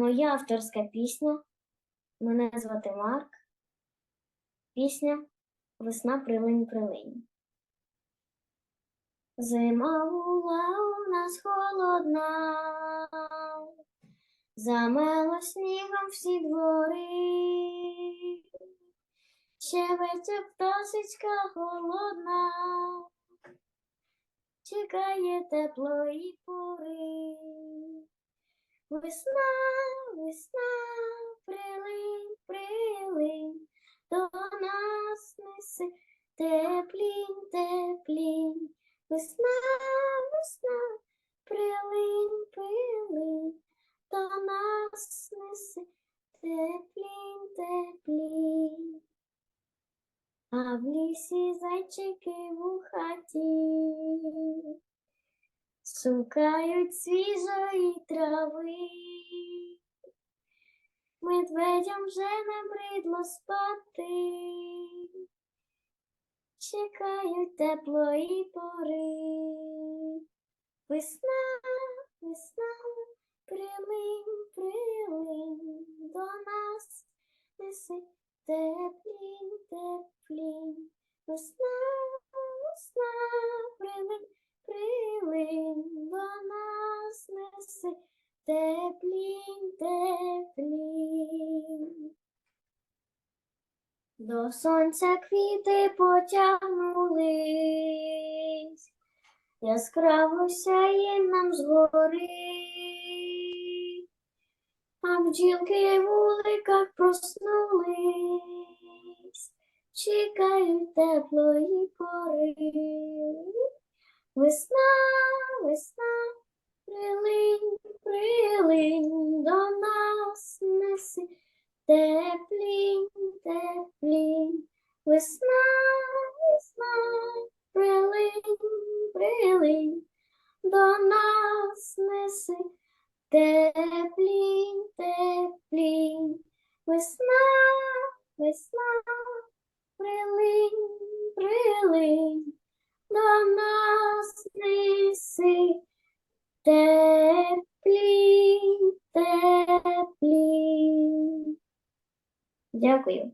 Моя авторська пісня. Мене звати Марк. Пісня Весна прилинь прилинь. Зима була у нас холодна, замело снігом всі двори, щебече пташечка холодна, чекає теплої пори. Весна, весна, прилинь, прилинь, до нас неси теплінь, теплінь. Весна, весна, прилинь, прилинь, до нас неси теплінь, теплінь. А в лісі зайчики в хаті шукають свіжої трави. Медведям вже набридло спати, чекають теплої пори. Весна, весна, прилинь, прилинь, до нас неси теплінь, теплінь. Весна, теплінь, теплінь. До сонця квіти потягнулись, яскраво сяє нам згори, а бджілки в вуликах проснулись, чекають теплої пори. Весна, весна, прилинь, до нас неси теплінь, теплінь. Весна, весна, прилинь, прилинь, до нас неси теплінь, теплінь. Весна, весна, прилинь, прилинь, до нас неси теплінь. Дякую.